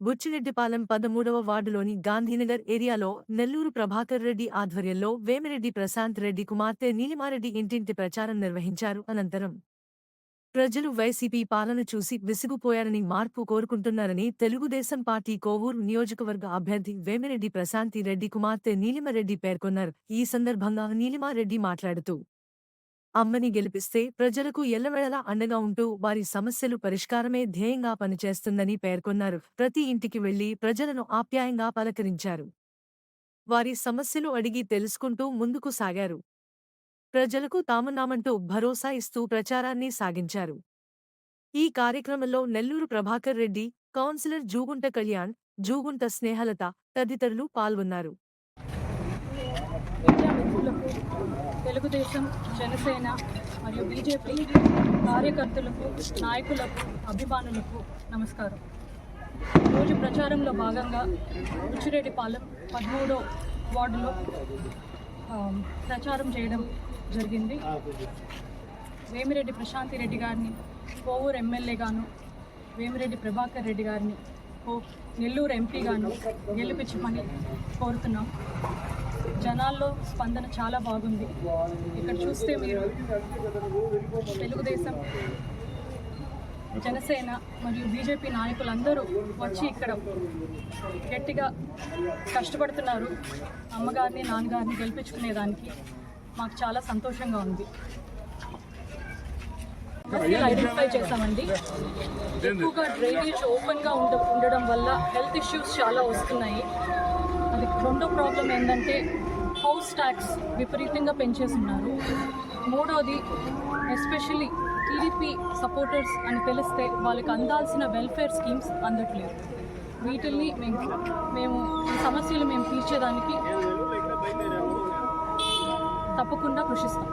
బుచ్చిరెడ్డిపాలెం పదమూడవ వార్డులోని గాంధీనగర్ ఏరియాలో నెల్లూరు ప్రభాకర్ రెడ్డి ఆధ్వర్యంలో వేమిరెడ్డి ప్రశాంత్ రెడ్డి కుమార్తె నీలిమారెడ్డి ఇంటింటి ప్రచారం నిర్వహించారు. అనంతరం ప్రజలు వైసీపీ పాలన చూసి విసిగుపోయారని మార్పు కోరుకుంటున్నారని తెలుగుదేశం పార్టీ కోవూరు నియోజకవర్గ అభ్యర్థి వేమిరెడ్డి ప్రశాంతి రెడ్డి కుమార్తె నీలిమరెడ్డి పేర్కొన్నారు. ఈ సందర్భంగా నీలిమారెడ్డి మాట్లాడుతూ అమ్మని గెలిపిస్తే ప్రజలకు ఎల్లవేళలా అండగా ఉంటూ వారి సమస్యలు పరిష్కారమే ధ్యేయంగా పనిచేస్తుందని పేర్కొన్నారు. ప్రతి ఇంటికి వెళ్ళి ప్రజలను ఆప్యాయంగా పలకరించారు. వారి సమస్యలు అడిగి తెలుసుకుంటూ ముందుకు సాగారు. ప్రజలకు తామున్నామంటూ భరోసా ఇస్తూ ప్రచారాన్ని సాగించారు. ఈ కార్యక్రమంలో నెల్లూరు ప్రభాకర్ రెడ్డి కౌన్సిలర్ జూగుంట కళ్యాణ్ జూగుంట స్నేహలత తదితరులు పాల్గొన్నారు. తెలుగుదేశం జనసేన మరియు బీజేపీ కార్యకర్తలకు నాయకులకు అభిమానులకు నమస్కారం. రోజు ప్రచారంలో భాగంగా రుచిరెడ్డిపాలెం పదమూడో వార్డులో ప్రచారం చేయడం జరిగింది. వేమిరెడ్డి ప్రశాంతి రెడ్డి గారిని కోవూరు ఎమ్మెల్యేగాను వేమిరెడ్డి ప్రభాకర్ రెడ్డి గారిని ఓ నెల్లూరు ఎంపీగాను గెలిపించమని కోరుతున్నాం. జనాల్లో స్పందన చాలా బాగుంది. ఇక్కడ చూస్తే మీరు తెలుగుదేశం జనసేన మరియు బీజేపీ నాయకులందరూ వచ్చి ఇక్కడ గట్టిగా కష్టపడుతున్నారు. అమ్మగారిని నాన్నగారిని గెలిపించుకునేదానికి మాకు చాలా సంతోషంగా ఉంది. ఐడెంటిఫై చేశామండి. ఎక్కువగా డ్రైనేజ్ ఓపెన్గా ఉండ ఉండడం వల్ల హెల్త్ ఇష్యూస్ చాలా వస్తున్నాయి. అది రెండో ప్రాబ్లం ఏంటంటే హౌస్ ట్యాక్స్ విపరీతంగా పెంచేస్తున్నారు. మూడోది ఎస్పెషల్లీ టీడీపీ సపోర్టర్స్ అని తెలిస్తే వాళ్ళకి అందాల్సిన వెల్ఫేర్ స్కీమ్స్ అందట్లేదు. వీటిల్ని మేము మేము ఈ సమస్యలు మేము తీర్చేదానికి తప్పకుండా కృషిస్తాం.